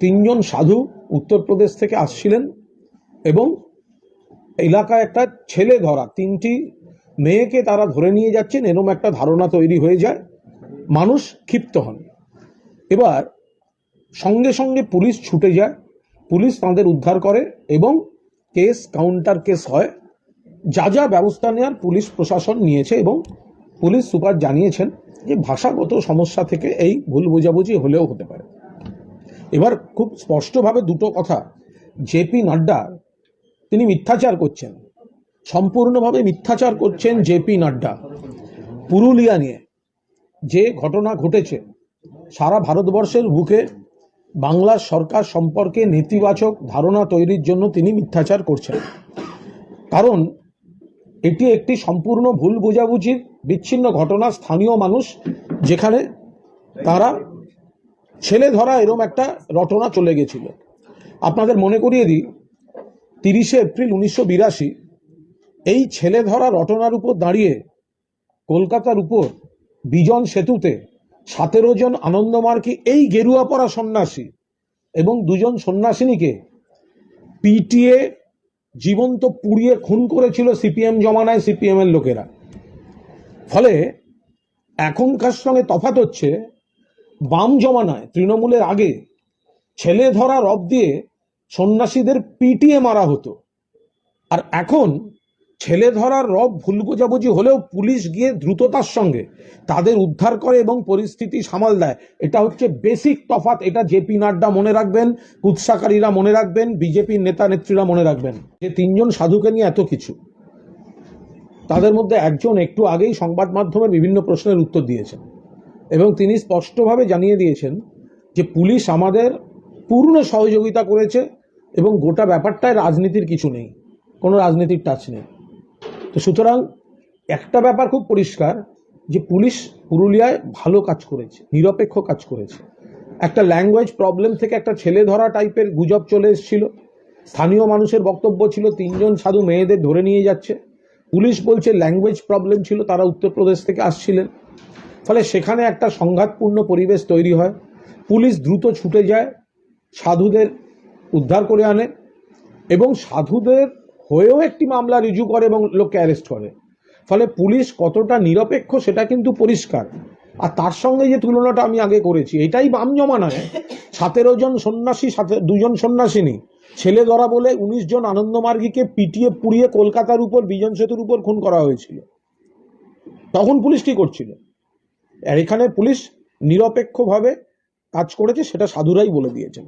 তিনজন সাধু উত্তরপ্রদেশ থেকে আসছিলেন এবং এলাকায় একটা ছেলে ধরা, তিনটি মেয়েকে তারা ধরে নিয়ে যাচ্ছেন এরম একটা ধারণা তৈরি হয়ে যায়। মানুষ ক্ষিপ্ত হন। এবার সঙ্গে সঙ্গে পুলিশ ছুটে যায়। পুলিশ তাদের উদ্ধার করে এবং কেস, কাউন্টার কেস হয়। যা যা ব্যবস্থা নেওয়ার পুলিশ প্রশাসন নিয়েছে এবং পুলিশ সুপার জানিয়েছেন যে ভাষাগত সমস্যা থেকে এই ভুল বোঝাবুঝি হলেও হতে পারে। এবার খুব স্পষ্টভাবে দুটো কথা। জেপি নাড্ডা, তিনি মিথ্যাচার করছেন। সম্পূর্ণভাবে মিথ্যাচার করছেন জেপি নাড্ডা। পুরুলিয়া নিয়ে যে ঘটনা ঘটেছে, সারা ভারতবর্ষের বুকে বাংলার সরকার সম্পর্কে নেতিবাচক ধারণা তৈরির জন্য তিনি মিথ্যাচার করছেন। কারণ এটি একটি সম্পূর্ণ ভুল বোঝাবুঝির, বিচ্ছিন্ন ঘটনা, স্থানীয় মানুষ যেখানে তারা ছেলে ধরা এরম একটা রটনা চলে গেছিল। আপনাদের মনে করিয়ে দিই, তিরিশে এপ্রিল উনিশশো বিরাশি, এই ছেলে ধরা রটনার উপর দাঁড়িয়ে কলকাতার উপর বিজন সেতুতে সতেরো জন আনন্দমার্গী, এই গেরুয়া পরা সন্ন্যাসী এবং দুজন সন্ন্যাসিনীকে পিটিএ জীবন্ত পুড়িয়ে খুন করেছিল সিপিএম জমানায় সিপিএম এর লোকেরা। ফলে এখনকার সঙ্গে তফাত হচ্ছে বাম জমানায়, তৃণমূলের আগে ছেলে ধরা রব দিয়ে সন্ন্যাসীদের পিটিয়ে মারা হতো। আর এখন ছেলে ধরার রব ভুল বোঝাবুঝি হলেও পুলিশ গিয়ে দ্রুততার সঙ্গে তাদের উদ্ধার করে এবং পরিস্থিতি সামাল দেয়। এটা হচ্ছে বেসিক তফাত এটা জেপি নাড্ডা মনে রাখবেন, কুৎসাকারীরা মনে রাখবেন, বিজেপির নেতা নেত্রীরা মনে রাখবেন। যে তিনজন সাধুকে নিয়ে এত কিছু, তাদের মধ্যে একজন একটু আগেই সংবাদ মাধ্যমের বিভিন্ন প্রশ্নের উত্তর দিয়েছেন। এবং তিনি স্পষ্টভাবে জানিয়ে দিয়েছেন যে পুলিশ আমাদের পূর্ণ সহযোগিতা করেছে এবং গোটা ব্যাপারটায় রাজনীতির কিছু নেই, কোনো রাজনীতির টাচ নেই। তো সুতরাং একটা ব্যাপার খুব পরিষ্কার যে পুলিশ পুরুলিয়ায় ভালো কাজ করেছে, নিরপেক্ষ কাজ করেছে। একটা ল্যাঙ্গুয়েজ প্রবলেম থেকে একটা ছেলে ধরা টাইপের গুজব চলে এসেছিল। স্থানীয় মানুষের বক্তব্য ছিল, তিনজন সাধু মেয়েদের ধরে নিয়ে যাচ্ছে। পুলিশ বলছে ল্যাঙ্গুয়েজ প্রবলেম ছিল, তারা উত্তরপ্রদেশ থেকে আসছিলেন। ফলে সেখানে একটা সংঘাতপূর্ণ পরিবেশ তৈরি হয়। পুলিশ দ্রুত ছুটে যায়, সাধুদের উদ্ধার করে আনে এবং সাধুদের হয়েও একটি মামলা রিজু করে এবং লোককে অ্যারেস্ট করে। ফলে পুলিশ কতটা নিরপেক্ষ সেটা কিন্তু পরিষ্কার। আর তার সঙ্গে যে তুলনাটা আমি আগে করেছি, এটাই বাম জমানায়। সতেরো জন সন্ন্যাসী সাথে দুজন সন্ন্যাসিনী। ছেলে ধরা বলে উনিশ জন আনন্দমার্গীকে পিটিয়ে পুড়িয়ে কলকাতার উপর, বিজন সেতুর উপর খুন করা হয়েছিল। তখন পুলিশ কি করছিল? আর এখানে পুলিশ নিরপেক্ষভাবে কাজ করেছে সেটা সাধুরাই বলে দিয়েছেন।